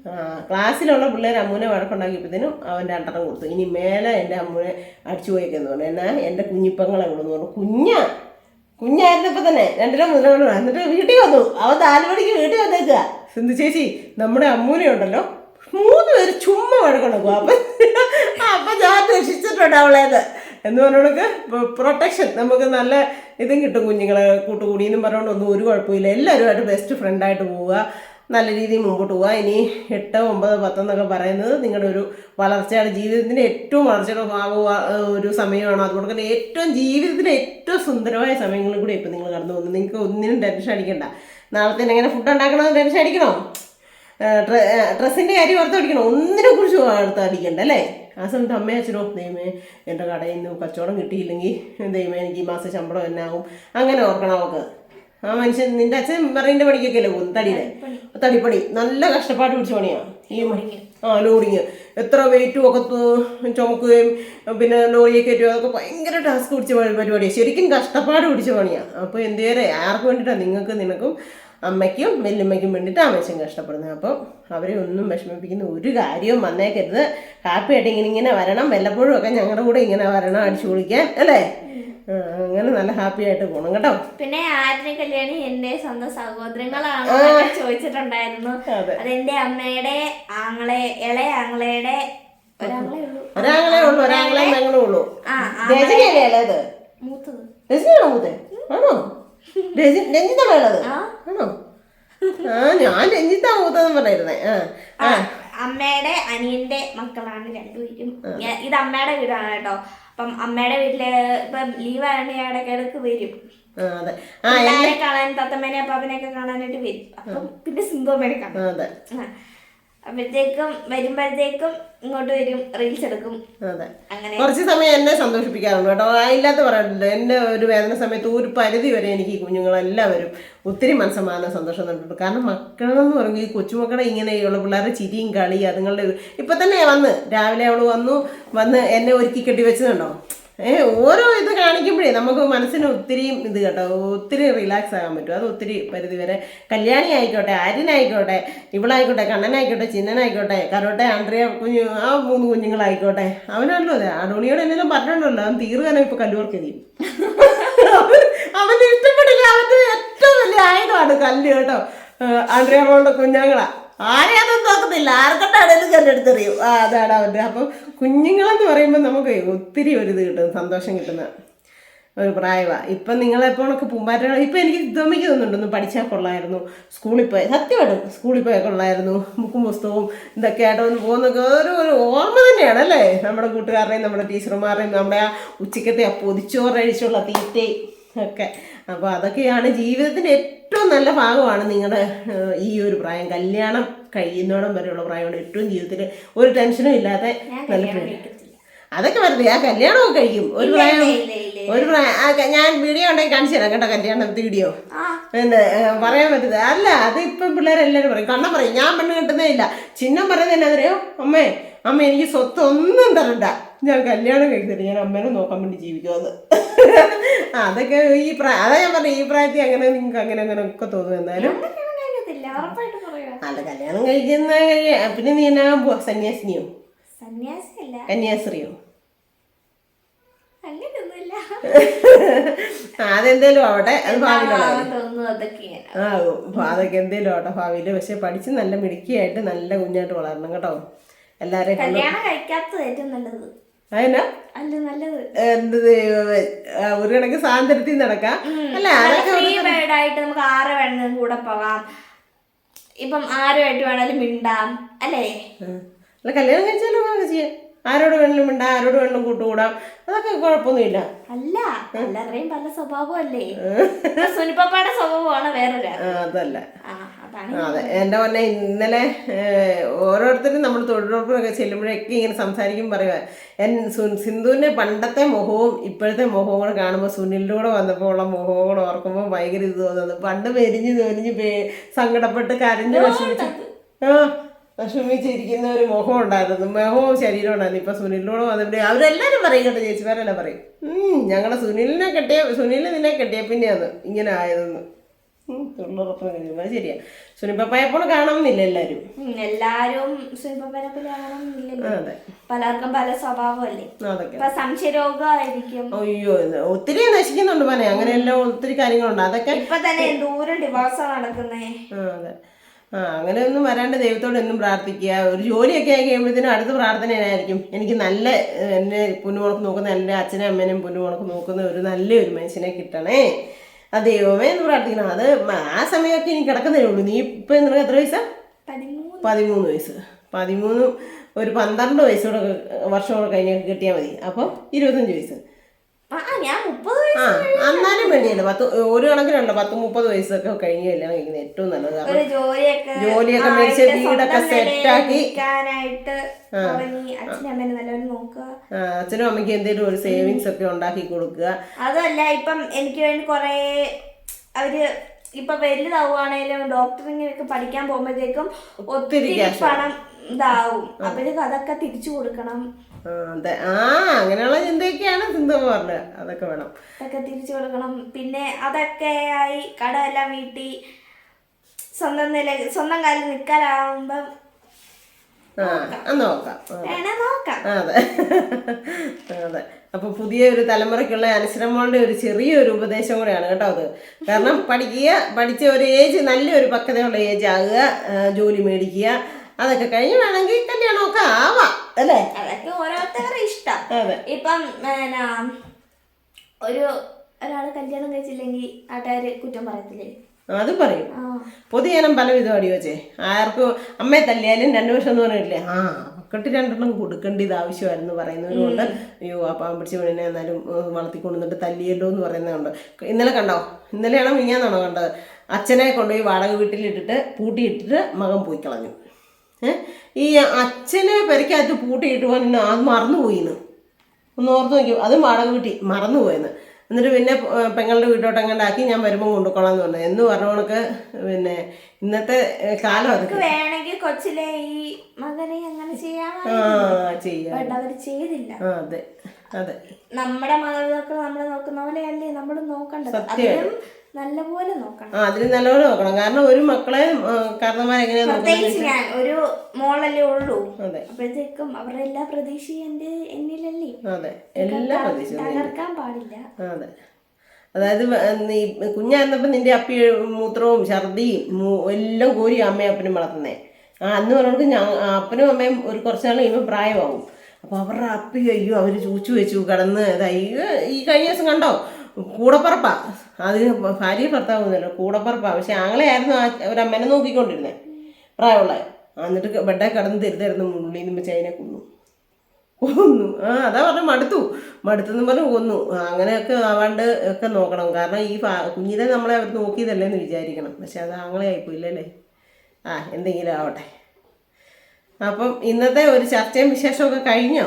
ആ ക്ലാസ്സിലുള്ള പിള്ളേർ അമ്മുവിനെ വഴക്കുണ്ടാക്കിയപ്പോഴത്തേനും അവന്റെ രണ്ടെണ്ണം കൊടുത്തു. ഇനി മേലെ എന്റെ അമ്മുനെ അടിച്ചു പോയേക്കെന്ന് പറഞ്ഞു. എന്നാ എന്റെ കുഞ്ഞിപ്പങ്ങളെ വിടുന്നു പറഞ്ഞു. കുഞ്ഞാ കുഞ്ഞായിരുന്നപ്പോൾ തന്നെ. രണ്ടിലും മുതലാണ് എന്നിട്ട് വീട്ടിൽ വന്നു. അവൻ നാല് മണിക്ക് വീട്ടിൽ വന്നേക്കുക സിന്ധു ചേച്ചി നമ്മുടെ അമ്മൂനെ ഉണ്ടല്ലോ. മൂന്ന് പേര് ചുമ്മാ വഴക്കുണ്ടാക്കും. അപ്പം അപ്പം ഞാൻ രക്ഷിച്ചിട്ടുണ്ട് അവളേത് എന്ന് പറഞ്ഞവർക്ക് പ്രൊട്ടക്ഷൻ നമുക്ക് നല്ല ഇതും കിട്ടും കുഞ്ഞുങ്ങളെ കൂട്ടുകൂടിയെന്നും പറഞ്ഞുകൊണ്ടൊന്നും ഒരു കുഴപ്പമില്ല. എല്ലാവരുമായിട്ട് ബെസ്റ്റ് ഫ്രണ്ടായിട്ട് പോവുക. നല്ല രീതിയിൽ മുമ്പോട്ട് പോവുക. ഇനി എട്ട് ഒമ്പത് പത്ത് എന്നൊക്കെ പറയുന്നത് നിങ്ങളുടെ ഒരു വളർച്ചയുടെ ജീവിതത്തിന്റെ ഏറ്റവും വളർച്ചയുടെ ഭാഗവും ഒരു സമയമാണ്. അതുകൊണ്ട് തന്നെ ഏറ്റവും ജീവിതത്തിലെ ഏറ്റവും സുന്ദരമായ സമയങ്ങളിൽ കൂടി ഇപ്പം നിങ്ങൾ കടന്നു പോകുന്നത് നിങ്ങൾക്ക് ഒന്നിനും ടെൻഷൻ അടിക്കണ്ട. നാളത്തെ എങ്ങനെ ഫുഡ് ഉണ്ടാക്കണമെന്ന് ടെൻഷൻ അടിക്കണോ? ഡ്രസ്സിന്റെ കാര്യം ഓർത്ത് അടിക്കണോ? ഒന്നിനെ കുറിച്ച് ഓർത്ത് അടിക്കണ്ട അല്ലേ? ആ സമയത്ത് അമ്മയും അച്ഛനോ ദൈവമേ എന്റെ കടയിൽ നിന്ന് കച്ചവടം കിട്ടിയില്ലെങ്കിൽ ദൈവമേ എനിക്ക് ഈ മാസം ശമ്പളം എന്നാവും അങ്ങനെ ഓർക്കണം അവൾക്ക്. ആ മനുഷ്യൻ നിന്റെ അച്ഛൻ മറീന്റെ പണിക്കൊക്കെ അല്ലേ പോകും തടിയുടെ തടിപ്പണി. നല്ല കഷ്ടപ്പാട് പിടിച്ച പണിയാണ് ഈ ആ ലോഡിങ് എത്ര വെയിറ്റും ഒക്കെ ചുമക്കുകയും പിന്നെ ലോറിയെ കയറ്റുക അതൊക്കെ ഭയങ്കര ടാസ്ക് പിടിച്ച പരിപാടിയാണ് ശരിക്കും കഷ്ടപ്പാട് പിടിച്ച പണിയാണ് അപ്പോൾ എന്തേരെ ആർക്ക് വേണ്ടിയിട്ടാണ് നിങ്ങൾക്ക് നിനക്കും അമ്മയ്ക്കും വെല്ലുമ്മയ്ക്കും വേണ്ടിയിട്ട് മനുഷ്യൻ കഷ്ടപ്പെടുന്നത് അപ്പം അവരെ ഒന്നും വിഷമിപ്പിക്കുന്ന ഒരു കാര്യവും വന്നേക്കരുത്. ഹാപ്പി ആയിട്ട് ഇങ്ങനെ ഇങ്ങനെ വരണം. വല്ലപ്പോഴും ഒക്കെ ഞങ്ങളുടെ കൂടെ ഇങ്ങനെ വരണം അടിച്ചു കുളിക്കാൻ അല്ലേ? അങ്ങനെ നല്ല ഹാപ്പി ആയിട്ട് പോണം കേട്ടോ. പിന്നെ ആരുടെ കല്യാണി? എന്റെ സ്വന്തം സഹോദരങ്ങളാണോ ചോദിച്ചിട്ടുണ്ടായിരുന്നു. അതെ. അതെന്റെ അമ്മയുടെ ആങ്ങളെ ഇളയ ആങ്ങളയുടെ ഒരാങ്ങളെ ഉള്ളൂ. ഒരാങ്ങളെ ഉള്ളൂ ഒരാങ്ങളെ ഞങ്ങളേ ഉള്ളൂ. മൂത്തത്? ആണോ? രജി- രഞ്ജിതാണോ ഉള്ളത് ആ. ആണോ? ആ ഞാൻ രഞ്ജിത്താ മൂത്തതെന്ന് പറഞ്ഞിരുന്നേ. ആ അമ്മയുടെ അനിയന്റെ മക്കളാണ് രണ്ടുപേരും. ഇത് അമ്മയുടെ വീടാണ് കേട്ടോ. അപ്പം അമ്മയുടെ വീട്ടിൽ ഇപ്പം ലീവ് ആയതുകൊണ്ട് ഞാൻ ഇടയ്ക്കിടക്ക് വരും. കാണാൻ തത്തമ്മേനെ അപ്പാപ്പനെയൊക്കെ കാണാനായിട്ട് വരും. അപ്പം പിന്നെ സിന്ധുമ്മേനെ കാണാം. അതെ. ആ. അപ്പോഴത്തേക്കും വരുമ്പോഴത്തേക്കും ഇങ്ങോട്ട് വരും റീൽസ് എടുക്കും. അതെ. അങ്ങനെ. കുറച്ച് സമയം എന്നെ സന്തോഷിപ്പിക്കാറുണ്ട് കേട്ടോ. ഇല്ലാത്ത പറയാറില്ല എന്റെ ഒരു വേദന സമയത്ത് ഒരു പരിധി വരെ എനിക്ക് ഈ കുഞ്ഞുങ്ങളെല്ലാവരും ഒത്തിരി മനസ്സമാധാനം സന്തോഷം തന്നിട്ടുണ്ട്. കാരണം മക്കളെന്ന് പറഞ്ഞു ഈ കൊച്ചുമക്കളെ ഇങ്ങനെയുള്ള പിള്ളേരുടെ ചിരിയും കളി അതുങ്ങളുടെ ഇപ്പൊ തന്നെ വന്ന്. രാവിലെ അവൾ വന്നു. വന്ന് എന്നെ ഒരുക്കി കെട്ടി വെച്ചതുണ്ടോ? ഏ ഓരോ ഇത് കാണിക്കുമ്പോഴേ നമുക്ക് മനസ്സിന് ഒത്തിരിയും ഇത് കേട്ടോ ഒത്തിരി റിലാക്സ് ആകാൻ പറ്റും. അത് ഒത്തിരി പരിധി വരെ കല്യാണി ആയിക്കോട്ടെ ആര്യനായിക്കോട്ടെ ഇവളായിക്കോട്ടെ കണ്ണനായിക്കോട്ടെ ചിന്നനായിക്കോട്ടെ കരോട്ടെ ആൻഡ്രിയ കുഞ്ഞു ആ മൂന്ന് കുഞ്ഞുങ്ങളായിക്കോട്ടെ. അവനാണല്ലോ അതെ അടോണിയോട് എന്തെങ്കിലും പറഞ്ഞിട്ടുണ്ടല്ലോ അവൻ തീർക്കാനും ഇപ്പൊ കല്ലൂർക്ക് ചെയ്യും. അവന് ഇഷ്ടപ്പെട്ടില്ല അവന്റെ ഏറ്റവും വലിയ ആയുധമാണ് കല്ല് കേട്ടോ. ആൻഡ്രിയ മോളുടെ കുഞ്ഞാങ്ങളാ. ആരെയാണെന്ന് നോക്കത്തില്ല ആർക്കൊണ്ടാണേലും കല്ലെടുത്തെറിയും ആ അതാണ് അവന്റെ അപ്പം കുഞ്ഞുങ്ങളെന്ന് പറയുമ്പോൾ നമുക്ക് ഒത്തിരി ഒരു ഇത് കിട്ടും സന്തോഷം കിട്ടുന്ന ഒരു പ്രായമാണ് ഇപ്പം നിങ്ങളെപ്പോഴൊക്കെ പൂമ്പാറ്റകൾ ഇപ്പം എനിക്ക് ഇതമ്മയ്ക്ക് തോന്നുന്നുണ്ടൊന്ന് പഠിച്ചാൽ കൊള്ളായിരുന്നു. സ്കൂളിൽ പോയി സത്യമായിട്ടും സ്കൂളിൽ പോയാൽ കൊള്ളായിരുന്നു. ബുക്കും പുസ്തകവും ഇതൊക്കെ ആയിട്ട് ഒന്ന് പോകുന്നൊക്കെ ഒരു ഒരു ഓർമ്മ തന്നെയാണ് അല്ലേ? നമ്മുടെ കൂട്ടുകാരുടെയും നമ്മുടെ ടീച്ചർമാരുടെയും നമ്മുടെ ആ ഉച്ചക്കത്തെ ആ പൊതിച്ചോറഴിച്ചുള്ള തീറ്റയും ഒക്കെ. അപ്പോൾ അതൊക്കെയാണ് ജീവിതത്തിന്റെ ഏറ്റവും നല്ല ഭാഗമാണ് നിങ്ങളുടെ ഈ ഒരു പ്രായം. കല്യാണം കഴിയുന്നോടം വരെയുള്ള പ്രായമാണ് ഏറ്റവും ജീവിതത്തിൽ ഒരു ടെൻഷനും ഇല്ലാതെ നല്ല അതൊക്കെ വെറുതെ ആ കല്യാണമൊക്കെ കഴിക്കും. ഒരു പ്രായം. ഒരു പ്രായം ഞാൻ വീഡിയോ ഉണ്ടെങ്കിൽ കാണിച്ചു തരാം കേട്ടോ കല്യാണം വീഡിയോ പിന്നെ പറയാൻ പറ്റുന്നത് അല്ല അത് ഇപ്പം പിള്ളേരെല്ലാവരും പറയും കണ്ണം പറയും ഞാൻ പെണ്ണ് കിട്ടുന്നേ ഇല്ല. ചിഹ്നം പറയുന്നത് എന്നാ അറിയോ അമ്മേ അമ്മ എനിക്ക് സ്വത്ത് ഒന്നും തരണ്ട. ഞാൻ കല്യാണം കഴിച്ചിട്ട് ഞാൻ അമ്മേനെ നോക്കാൻ വേണ്ടി ജീവിക്കുമെന്ന് അതൊക്കെ ഈ പ്രായ അതാ ഞാൻ പറഞ്ഞു ഈ പ്രായത്തിൽ അങ്ങനെ നിങ്ങൾക്ക് അങ്ങനെ അങ്ങനെ ഒക്കെ തോന്നും എന്നാലും അല്ല കല്യാണം കഴിക്കുന്ന കഴിയാ പിന്നെ നീ എന്നാ സന്യാസിനിയോ? കന്യാസ്ത്രീയോ? അതെന്തേലും ആവട്ടെ അത് ഭാവി കാര്യം. തോന്നുന്നു അതൊക്കെയാണ് ആ ഉം, അതൊക്കെ എന്തേലും ആവട്ടെ ഭാവിയിൽ പക്ഷെ പഠിച്ച് നല്ല മിടുക്കിയായിട്ട് നല്ല കുഞ്ഞായിട്ട് വളരണം കേട്ടോ. എല്ലാരെയും കല്യാണം കഴിക്കാത്തത് ഏറ്റവും നല്ലത്. അതിനാ അല്ല നല്ലത്. എന്ത് ഒരു കണക്ക് സ്വാതന്ത്ര്യത്തിൽ നടക്കാം. അല്ല ആയിട്ട് നമുക്ക് ആരെ വേണമെങ്കിലും കൂടെ പോകാം. ഇപ്പം ആരുമായിട്ട് വേണമെങ്കിലും മിണ്ടാം. അല്ലേ. അല്ല കല്യാണം കഴിച്ചാലും? ചെയ്യാം. ആരോട് വേണമെങ്കിലും മിണ്ടാം ആരോട് വേണമെങ്കിലും കൂട്ടുകൂടാം. അതൊക്കെ കുഴപ്പമൊന്നുമില്ല. അല്ല എല്ലാവരുടെയും പല സ്വഭാവമല്ലേ? സുനിപ്പാടെ സ്വഭാവമാണ് വേറൊരു അതല്ല. അതെ. എന്റെ പറഞ്ഞ ഇന്നലെ ഓരോരുത്തരും നമ്മൾ തൊഴിലുറപ്പിനൊക്കെ ചെല്ലുമ്പോഴൊക്കെ ഇങ്ങനെ സംസാരിക്കും പറയുക. എൻ സു- സിന്ധുവിന്റെ പണ്ടത്തെ മുഖവും ഇപ്പോഴത്തെ മുഖവും കൂടെ കാണുമ്പോൾ സുനിലിന്റെ കൂടെ വന്നപ്പോൾ ഉള്ള മുഖവും കൂടെ ഓർക്കുമ്പോൾ ഭയങ്കര ഇത് തോന്നുന്നത് പണ്ട് മെരിഞ്ഞ് തൊലിഞ്ഞ് പേ സങ്കടപ്പെട്ട് കരഞ്ഞ് വിഷമിച്ച്. ആ. വിഷമിച്ചിരിക്കുന്ന ഒരു മുഖം ഉണ്ടായിരുന്നു. മുഖവും ശരീരം ഉണ്ടായിരുന്നു. ഇപ്പൊ സുനിലിനോട് വന്നിട്ട് അവരെല്ലാരും പറയും കേട്ടോ ചേച്ചിമാരെല്ലാം പറയും. ഉം ഞങ്ങളെ സുനിലിനെ കെട്ടിയ സുനിൽ നിന്നെ കെട്ടിയ പിന്നെയാണ് ഇങ്ങനെ ആയതെന്ന്. ഉം, തൊഴിലുറപ്പിന് കഴിയുമ്പോൾ ശരിയാ. ശരിയാ സുനിപ്പപ്പായപ്പോൾ കാണണമെന്നില്ല എല്ലാരും. എല്ലാരും സുനിപ്പപ്പനെ പോലെ ആവണമെന്നില്ലല്ലോ അതെ. പലർക്കും പല സ്വഭാവമല്ലേ. ഇപ്പൊ സംശയരോഗമായിരിക്കും. അയ്യോ ഒത്തിരി നശിക്കുന്നുണ്ട് പനെ. അങ്ങനെയെല്ലാം ഒത്തിരി കാര്യങ്ങളുണ്ട്. അതൊക്കെ ഇപ്പൊ തന്നെ ദൂരം ഡിവോഴ്സാ നടക്കുന്നേ. അതെ. ആ അങ്ങനെ ഒന്നും വരാണ്ട് ദൈവത്തോട് എന്നും പ്രാർത്ഥിക്കുക. ഒരു ജോലിയൊക്കെ ആയി കഴിയുമ്പോഴത്തേനും അടുത്ത പ്രാർത്ഥന എന്നായിരിക്കും. എനിക്ക് നല്ല എന്നെ പുന്നുമുളക്ക് നോക്കുന്ന എന്റെ അച്ഛനും അമ്മേനെയും പുന്നുമുളക്ക് നോക്കുന്ന ഒരു നല്ലൊരു മനുഷ്യനെ കിട്ടണേ. ആ ദൈവമേ എന്ന് പ്രാർത്ഥിക്കണം. അത് ആ സമയമൊക്കെ ഇനി കിടക്കുന്നേ ഉള്ളൂ. നീ ഇപ്പം നിനക്ക് എത്ര വയസ്സാ? പതിമൂന്ന്. പതിമൂന്ന് വയസ്സ്. പതിമൂന്ന് ഒരു പന്ത്രണ്ട് വയസ്സോടെ വർഷമോടെ കഴിഞ്ഞൊക്കെ കിട്ടിയാൽ മതി. അപ്പോൾ ഇരുപത്തഞ്ച് വയസ്സ്. എന്നാലും വേണ്ടിയല്ല പത്ത് ഒരു കണക്കിനല്ല പത്ത് മുപ്പത് വയസ്സൊക്കെ കഴിഞ്ഞ കല്യാണം കഴിക്കുന്നത് ഏറ്റവും നല്ലത്. ജോലിയൊക്കെ മേടിച്ച് വീടൊക്കെ സെറ്റ് ആക്കി സെറ്റാക്കി അച്ഛനും അമ്മയ്ക്കും എന്തെങ്കിലും ഒരു സേവിങ്സ് ഒക്കെ ഉണ്ടാക്കി കൊടുക്കുക. അതല്ല ഇപ്പം എനിക്ക് വേണ്ടി കൊറേ അവർ ഇപ്പൊ വലുതാവുകയാണേലും ഒക്കെ പഠിക്കാൻ പോകുമ്പോഴത്തേക്കും ഒത്തിരി പണം ഇതാവും. അവർ അതൊക്കെ തിരിച്ചു കൊടുക്കണം. അതെ. ആ അങ്ങനെയുള്ള ചിന്തയൊക്കെയാണ് സിന്ധു പറഞ്ഞത്. അതൊക്കെ വേണം. അതൊക്കെ തിരിച്ചു കൊടുക്കണം. പിന്നെ അതൊക്കെ ആയി കട എല്ലാം വീട്ടി സ്വന്തം നില സ്വന്തം കാലിൽ നിൽക്കാനാവുമ്പം നോക്കാം. അതെ അതെ. അപ്പൊ പുതിയ ഒരു തലമുറയ്ക്കുള്ള അനുശ്രമങ്ങളുടെ ഒരു ചെറിയൊരു ഉപദേശം കൂടെയാണ് കേട്ടോ അത്. കാരണം പഠിക്കുക പഠിച്ച ഒരു ഏജ് നല്ലൊരു പക്വതയുള്ള ഏജ് ആകുക ജോലി മേടിക്കുക അതൊക്കെ കഴിഞ്ഞ് വേണമെങ്കിൽ കല്യാണമൊക്കെ ആവാം. അല്ലേ? അതൊക്കെ ഓരോരുത്തരുടെ ഇഷ്ടം. ഇപ്പം ഒരു ഒരാൾ കല്യാണം കഴിച്ചില്ലെങ്കിൽ നാട്ടുകാര് കുറ്റം പറയത്തില്ലേ? അത് പറയും. പൊതുജനം പല വിധം വെച്ചേ. ആർക്കും അമ്മയെ തല്ലിയാലും രണ്ടു വർഷം എന്ന് പറഞ്ഞില്ലേ ആ മക്കൾക്ക് രണ്ടെണ്ണം കൊടുക്കേണ്ട ഇത് ആവശ്യമായിരുന്നു പറയുന്നവരുണ്ട് അയ്യോ ആ പാവം പിടിച്ച പെണ്ണിനെ എന്നാലും വളർത്തിക്കൊണ്ടുവന്നിട്ട് തല്ലിയല്ലോ എന്ന് പറയുന്നതുണ്ട് ഇന്നലെ കണ്ടോ? ഇന്നലെയാണ് മിഞ്ഞാന്നാണോ കണ്ടത്? അച്ഛനെ കൊണ്ടുപോയി വാടക വീട്ടിലിട്ടിട്ട് പൂട്ടിയിട്ടിട്ട് മകൻ പോയി കളഞ്ഞു. ഏഹ് ഈ അച്ഛനെ പെരക്കകത്ത് പൂട്ടിയിട്ട് പോകാൻ അത് മറന്നുപോയിന്ന് ഒന്ന് ഓർത്ത് നോക്കി അതും വാടക വീട്ടി മറന്നുപോയെന്ന് എന്നിട്ട് പിന്നെ പെങ്ങളുടെ വീട്ടോട്ട് എങ്ങാണ്ടാക്കി ഞാൻ വരുമ്പോൾ കൊണ്ടുപോകണം എന്ന് പറഞ്ഞു. എന്ന് പറഞ്ഞ കണക്ക് പിന്നെ ഇന്നത്തെ കാലം അത്. വേണമെങ്കിൽ കൊച്ചിലെ ഈ മകനെ അങ്ങനെ ചെയ്യാം ചെയ്തില്ല. അതെ അതെ. നമ്മുടെ മാതാപിതാക്കൾ നമ്മളെ നോക്കുന്ന പോലെയല്ലേ? നമ്മൾ നോക്കണ്ടത്. അതിലും നല്ലപോലെ നോക്കണം. ആ അതിന് നല്ലപോലെ നോക്കണം. കാരണം ഒരു മക്കളെ പ്രത്യേകിച്ച് ഞാൻ ഒരു മോളല്ലേ ഉള്ളൂ. അപ്പോഴത്തേക്കും അവരുടെ എല്ലാ പ്രതീക്ഷയും എന്റെ എന്നിലല്ലേ. അതെ. എല്ലാ പ്രതീക്ഷയും തകർക്കാൻ പാടില്ല. അതെ. അതായത് നീ കുഞ്ഞായിരുന്നപ്പോൾ നിന്റെ അപ്പി മൂത്രവും ഛർദിയും എല്ലാം കോരി അമ്മയും അപ്പനും വളർത്തുന്നേ. ആ അന്ന് പറഞ്ഞവർക്ക് ഞാൻ അപ്പനും അമ്മയും ഒരു കുറച്ച് നാൾ കഴിയുമ്പോൾ പ്രായമാവും അപ്പോൾ അവരുടെ അപ്പി അയ്യോ അവർ ചൂച്ചു വെച്ചു കിടന്ന് ഇതായി ഈ കഴിഞ്ഞ ദിവസം കണ്ടോ? കൂടപ്പറപ്പാ. അത് ഭാര്യ ഭർത്താവൊന്നുമല്ല കൂടപ്പറപ്പാ. പക്ഷെ ആങ്ങളെയായിരുന്നു ആ ഒരു അമ്മനെ നോക്കിക്കൊണ്ടിരുന്നത് പ്രായമുള്ള. എന്നിട്ട് ബെഡേ കിടന്ന് തിരുത്തായിരുന്നു മുള്ളിന്ന് നിന്ന് അതിനെ കൊന്നു. കൊന്നു. ആ അതാ പറഞ്ഞ മടുത്തു. മടുത്തെന്ന് പറഞ്ഞ് കൊന്നു. അങ്ങനെയൊക്കെ ആവാണ്ട് ഒക്കെ നോക്കണം. കാരണം ഈ കുഞ്ഞിനെ നമ്മളെ അവർ നോക്കിയതല്ലേ എന്ന് വിചാരിക്കണം. പക്ഷെ അത് ആങ്ങളെ ആയിപ്പോയില്ലല്ലേ ആ എന്തെങ്കിലും ആവട്ടെ. അപ്പം ഇന്നത്തെ ഒരു ചർച്ചയും വിശേഷമൊക്കെ കഴിഞ്ഞോ?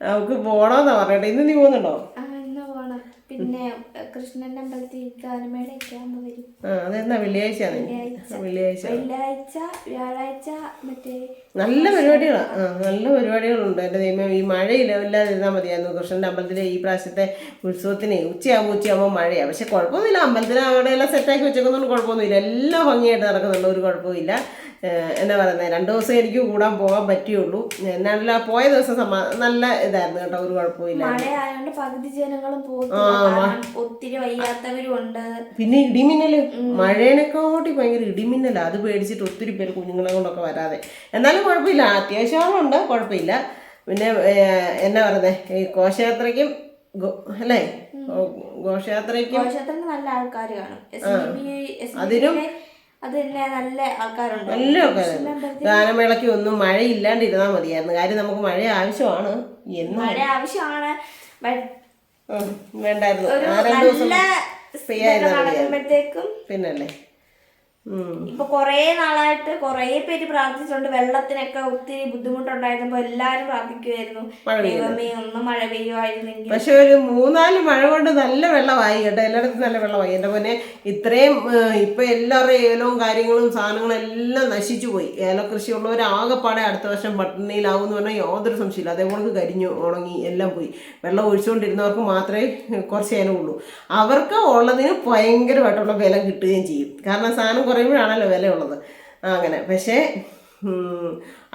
നമുക്ക് പോണോന്നാ പറഞ്ഞോട്ടെ ഇന്ന് നീ പോകുന്നുണ്ടോ? പിന്നെ കൃഷ്ണന്റെ അമ്പലത്തിൽ ഗാനമേളയൊക്കെ ആകുമ്പോ വരും. അതെന്നാ? വെള്ളിയാഴ്ച. വെള്ളിയാഴ്ച. വ്യാഴാഴ്ച മറ്റേ നല്ല പരിപാടികളാണ് നല്ല പരിപാടികളുണ്ട്. എന്റെ ദൈവം ഈ മഴയില്ല ഇല്ലാതിരുന്നാൽ മതിയായിരുന്നു. കൃഷ്ണന്റെ അമ്പലത്തിലെ ഈ പ്രാവശ്യത്തെ ഉത്സവത്തിന് ഉച്ചയാകുമ്പോൾ ഉച്ചയാകുമ്പോൾ മഴയാണ് പക്ഷെ കുഴപ്പമൊന്നുമില്ല. അമ്പലത്തിന് അവിടെ എല്ലാം സെറ്റാക്കി വെച്ചേക്കുന്നതുകൊണ്ട് കുഴപ്പമൊന്നുമില്ല. എല്ലാം ഭംഗിയായിട്ട് നടക്കുന്നുണ്ട്. ഒരു കുഴപ്പമില്ല എന്നാ പറയുന്നത് രണ്ട് ദിവസം എനിക്ക് കൂടാൻ പോകാൻ പറ്റിയുള്ളൂ. എന്നാണല്ലോ ആ പോയ ദിവസം സമാ നല്ല ഇതായിരുന്നു കേട്ടോ ഒരു കുഴപ്പമില്ല പകുതി ജനങ്ങളും ഒത്തിരി വയ്യാത്തവരും ഉണ്ട് പിന്നെ ഇടിമിന്നൽ മഴേനെക്കാട്ടി ഭയങ്കര ഇടിമിന്നലാണ് അത് പേടിച്ചിട്ട് ഒത്തിരി പേര് കുഞ്ഞുങ്ങളെ കൊണ്ടൊക്കെ വരാതെ. എന്നാലും കുഴപ്പമില്ല. അത്യാവശ്യമുണ്ട് കുഴപ്പമില്ല. പിന്നെ എന്നാ പറയുന്നത് ഈ ഘോഷയാത്രയ്ക്കും ഗോ- അല്ലേ? ഘോഷയാത്രയ്ക്കും ഘോഷത്തിന് നല്ല അത് തന്നെ ആൾക്കാരുണ്ട്. നല്ല ഗാനമേളയ്ക്ക് ഒന്നും മഴ ഇല്ലാണ്ടിരുന്നാൽ മതിയായിരുന്നു. കാര്യം നമുക്ക് മഴ ആവശ്യമാണ് എന്ന് മഴ ആവശ്യമാണ്. വേണ്ടായിരുന്നു. നല്ല പിന്നല്ലേ? ഇപ്പൊ കൊറേ നാളായിട്ട് കൊറേ പേര് പ്രാർത്ഥിച്ചുകൊണ്ട് വെള്ളത്തിനൊക്കെ ഒത്തിരി ബുദ്ധിമുട്ടുണ്ടായിരുന്നപ്പോ എല്ലാരും പ്രാർത്ഥിക്കുമായിരുന്നു ദൈവമേ ഒന്ന് മഴ പെയ്യുമായിരുന്നെങ്കിൽ പക്ഷെ ഒരു മൂന്നാൽ മഴ കൊണ്ട് നല്ല വെള്ളമായി കേട്ടോ. എല്ലായിടത്തും നല്ല വെള്ളമായി. എന്റെ പോലെ ഇത്രയും ഇപ്പൊ എല്ലാവരുടെയും ഏലവും കാര്യങ്ങളും സാധനങ്ങളും എല്ലാം നശിച്ചു പോയി. ഏലകൃഷിയുള്ളവർ ആകെപ്പാടെ അടുത്ത വർഷം പട്ടിണിയിലാവും എന്ന് പറഞ്ഞാൽ യാതൊരു സംശയമില്ല അതേപോലെ കരിഞ്ഞു ഉണങ്ങി എല്ലാം പോയി. വെള്ളം ഒഴിച്ചുകൊണ്ടിരുന്നവർക്ക് മാത്രമേ കുറച്ച് ഏലമുള്ളൂ അവർക്ക് ഉള്ളതിന് ഭയങ്കരമായിട്ടുള്ള വില കിട്ടുകയും ചെയ്യും. കാരണം സാധനം കുറയുമ്പോഴാണല്ലോ വിലയുള്ളത്. അങ്ങനെ. പക്ഷേ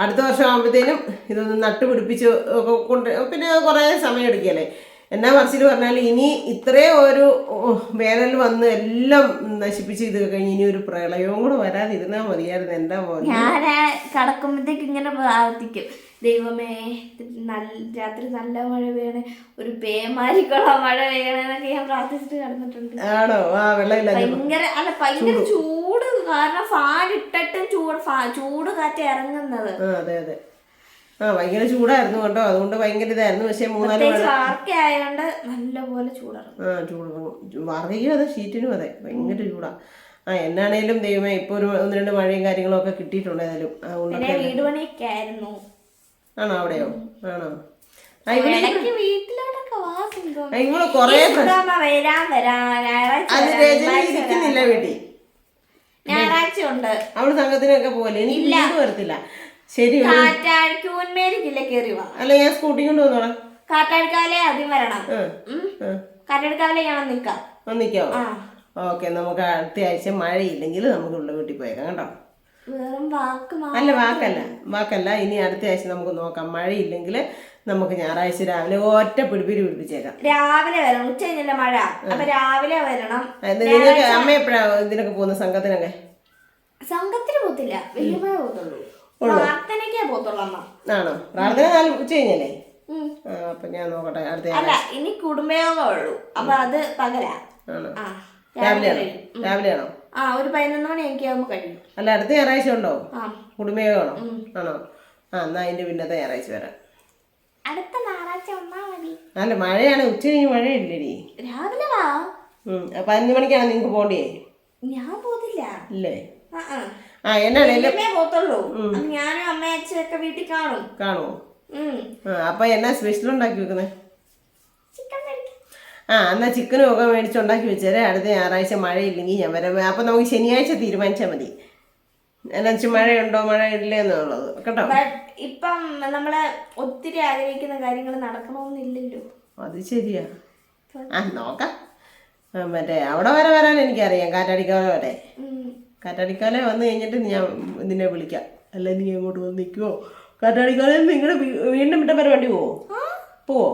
അടുത്ത വർഷം ആകുമ്പോഴത്തേനും ഇതൊന്ന് നട്ടുപിടിപ്പിച്ച് ഒക്കെ കൊണ്ട് പിന്നെ കുറേ സമയം എടുക്കുകയല്ലേ? എന്നാ മറിച്ചിട്ട് പറഞ്ഞാൽ ഇനി ഇത്രയും ഒരു വേനൽ വന്ന് എല്ലാം നശിപ്പിച്ച് ഇത് കഴിഞ്ഞ് ഇനി ഒരു പ്രളയവും കൂടെ വരാതിരുന്നാൽ മതിയായിരുന്നു. എന്താ പോലെ ഞാൻ കടക്കുമ്പോഴത്തേക്ക് ഇങ്ങനെ പ്രാർത്ഥിക്കും. ദൈവമേ നല്ല രാത്രി നല്ല മഴ പെയ്യണേ. ഒരു പേമാരിക്കുള്ള മഴ പെയ്യണേ എന്നൊക്കെ ഞാൻ പ്രാർത്ഥിച്ചിട്ട് കിടന്നിട്ടുണ്ട്. ആണോ? ആ വെള്ളമില്ല ഭയങ്കര അല്ല ഭയങ്കര ചൂട്. കാരണം ഫാൻ ഇട്ടിട്ടും ചൂട് ചൂട് കാറ്റ് ഇറങ്ങുന്നത്. ആ അതെ അതെ. ആ ഭയങ്കര ചൂടായിരുന്നു കേട്ടോ. അതുകൊണ്ട് ഭയങ്കര ഇതായിരുന്നു. പക്ഷേ മൂന്നാൽ പ്രത്യേകിച്ച് വാർക്ക ആയതുകൊണ്ട് നല്ലപോലെ ചൂടിറങ്ങും. ആ ചൂട് വറയും അതെ ഷീറ്റിനും അതെ. ഭയങ്കര ചൂടാ. ആ എന്നാണേലും ദൈവമേ ഇപ്പൊ ഒരു ഒന്ന് രണ്ട് മഴയും കാര്യങ്ങളും ഒക്കെ കിട്ടിയിട്ടുണ്ട് ഏതായാലും വീട് പണിയൊക്കെ ആയിരുന്നു. ആണോ അവിടെയോ? ആണോ നിങ്ങൾ കൊറേ അത് രജനി ഇരിക്കുന്നില്ല വീട്ടിൽ. ഞായറാഴ്ച ഉണ്ട്. അവൾ സംഘത്തിനൊക്കെ പോലെ എനിക്ക് വീട് വരത്തില്ല. ശരി അല്ല ഞാൻ സ്കൂട്ടി കൊണ്ട് വന്നോളാം. കാറ്റാടിക്കാവിലെ ആദ്യം വരണം. ഉം. ഞാൻ നിക്കാം. ഒന്നിക്കാവോ ആ. ഓക്കെ നമുക്ക് അടുത്ത ആഴ്ച മഴയില്ലെങ്കിൽ നമുക്ക് ഉള്ള വീട്ടിൽ പോയേക്കാം കേട്ടോ. അല്ല വാക്കല്ല. വാക്കല്ല. ഇനി അടുത്ത ആഴ്ച നമുക്ക് നോക്കാം. മഴയില്ലെങ്കിൽ നമുക്ക് ഞായറാഴ്ച രാവിലെ ഒറ്റ പിടിപ്പിരി പിടിപ്പിച്ചേക്കാം. രാവിലെ വരണം. ഉച്ച കഴിഞ്ഞല്ല മഴ? അപ്പൊ രാവിലെ വരണം. നിങ്ങൾക്ക് അമ്മ എപ്പോഴാ ഇതിനൊക്കെ പോകുന്ന? സംഘത്തിനൊക്കെ? സംഘത്തിന് പോത്തില്ല വലിയപ്പോഴേ പോത്തുള്ളൂ പ്രാർത്ഥനയ്ക്കേ പോത്തുള്ളൂ അമ്മ. ആണോ? പ്രാർത്ഥന നാല് ഉച്ച കഴിഞ്ഞല്ലേ? അപ്പൊ ഞാൻ നോക്കട്ടെ അടുത്ത അല്ല ഇനി കുടുംബയോഗമുള്ളൂ അപ്പൊ അത് പകലാ. ആണോ? രാവിലെയാണോ രാവിലെ ആ ഒരു പതിനൊന്ന് മണി എനിക്ക് ആകുമ്പോൾ കഴിയും. അല്ല അടുത്ത ഞായറാഴ്ച ഉണ്ടോ? ആ. കുടുംബയോഗമാണോ? ആണോ? ആ എന്നാ അതിന്റെ പിന്നത്തെ ഞായറാഴ്ച വരാം. അടുത്ത ഞായറാഴ്ച വന്നാ മതി. അല്ല മഴയാണ്. ഉച്ച കഴിഞ്ഞ് മഴയില്ലേ രാവിലെ വാ. ഉം പതിനൊന്ന് മണിക്കാണ് നിങ്ങൾക്ക് പോകണ്ടേ ഞാൻ പോകത്തില്ല. ഇല്ലേ? ആ ആ. ആ എന്നാണേലും വല്യമ്മേ പോത്തുള്ളൂ അപ്പൊ ഞാനും അമ്മ അച്ഛനൊക്കെ വീട്ടിൽ കാണും. കാണുമോ ഉം. ആ അപ്പം എന്നാ സ്പെഷ്യൽ ഉണ്ടാക്കി വെക്കുന്നത് ചിക്കൻ കഴിക്കും ആ എന്നാൽ ചിക്കനും ഒക്കെ മേടിച്ചുണ്ടാക്കി വെച്ചേരെ. അടുത്ത ഞായറാഴ്ച മഴയില്ലെങ്കിൽ ഞാൻ വരാം. അപ്പം നമുക്ക് ശനിയാഴ്ച തീരുമാനിച്ചാൽ മതി. എന്നാ വെച്ചാൽ മഴയുണ്ടോ? മഴ ഇല്ലേ എന്നുള്ളത് കേട്ടോ? ഇപ്പം നമ്മൾ ഒത്തിരി ആഗ്രഹിക്കുന്ന കാര്യങ്ങൾ നടക്കണമെന്നില്ലല്ലോ. അത് ശരിയാ. ആ നോക്കാം. മറ്റേ അവിടെ വരെ വരാൻ എനിക്കറിയാം. കാറ്റാടിക്കാല വരെ. കാറ്റാടിക്കാല വന്നു കഴിഞ്ഞിട്ട് ഞാൻ നിന്നെ വിളിക്കാം. അല്ല നീ അങ്ങോട്ട് വന്ന് നിൽക്കുവോ? കാറ്റാടിക്കാല നിങ്ങളുടെ വീണ്ടും വിട്ട പരിപാടി പോവോ? പോവോ?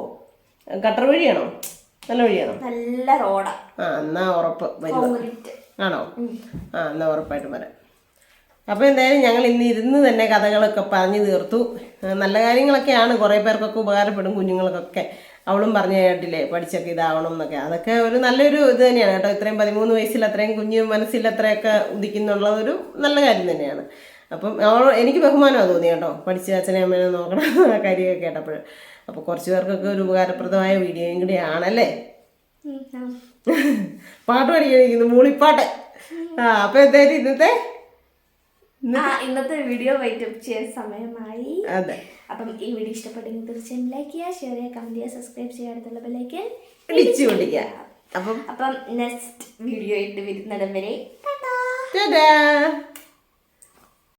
കട്ടർ വഴിയാണോ? നല്ല വഴിയാണോ? നല്ല റോഡാ. ആ എന്നാ ഉറപ്പ് വരും ആണോ? ആ എന്നാ ഉറപ്പായിട്ടും വരാം. അപ്പോൾ എന്തായാലും ഞങ്ങൾ ഇന്ന് ഇരുന്ന് തന്നെ കഥകളൊക്കെ പറഞ്ഞു തീർത്തു. നല്ല കാര്യങ്ങളൊക്കെയാണ്. കുറേ പേർക്കൊക്കെ ഉപകാരപ്പെടും കുഞ്ഞുങ്ങൾക്കൊക്കെ. അവളും പറഞ്ഞു കേട്ടില്ലേ പഠിച്ചൊക്കെ ഇതാവണം എന്നൊക്കെ. അതൊക്കെ ഒരു നല്ലൊരു ഇത് തന്നെയാണ് കേട്ടോ. ഇത്രയും പതിമൂന്ന് വയസ്സിൽ അത്രയും കുഞ്ഞു മനസ്സിൽ അത്രയൊക്കെ ഉദിക്കുന്നുള്ള ഒരു നല്ല കാര്യം തന്നെയാണ്. അപ്പം അവൾ എനിക്ക് ബഹുമാനമാണ് തോന്നി കേട്ടോ. പഠിച്ച അച്ഛനെ അമ്മേനെ നോക്കണം ആ *laughs* കാര്യമൊക്കെ കേട്ടപ്പോൾ അപ്പോൾ കുറച്ചു പേർക്കൊക്കെ ഒരു ഉപകാരപ്രദമായ വീഡിയോയും കൂടി ആണല്ലേ? പാട്ട് പഠിക്കുന്നു മൂളിപ്പാട്ട്. ആ അപ്പോൾ എന്തായാലും ഇന്നത്തെ ഇന്നത്തെ വീഡിയോ വൈറ്റപ്പ് ചെയ്യാൻ സമയമായി. അതെ. അപ്പം ഈ വീഡിയോ ഇഷ്ടപ്പെട്ടെങ്കിൽ തീർച്ചയായും ലൈക്ക് ചെയ്യുക ഷെയർ ചെയ്യുക കമന്റ് ചെയ്യുക സബ്സ്ക്രൈബ് ചെയ്യുക അടുത്തുള്ള ഇടിച്ചു പൊട്ടിക്കുക അപ്പം അപ്പം നെക്സ്റ്റ് വീഡിയോ ആയിട്ട് വരുന്നിടം വരെ. ടാറ്റാ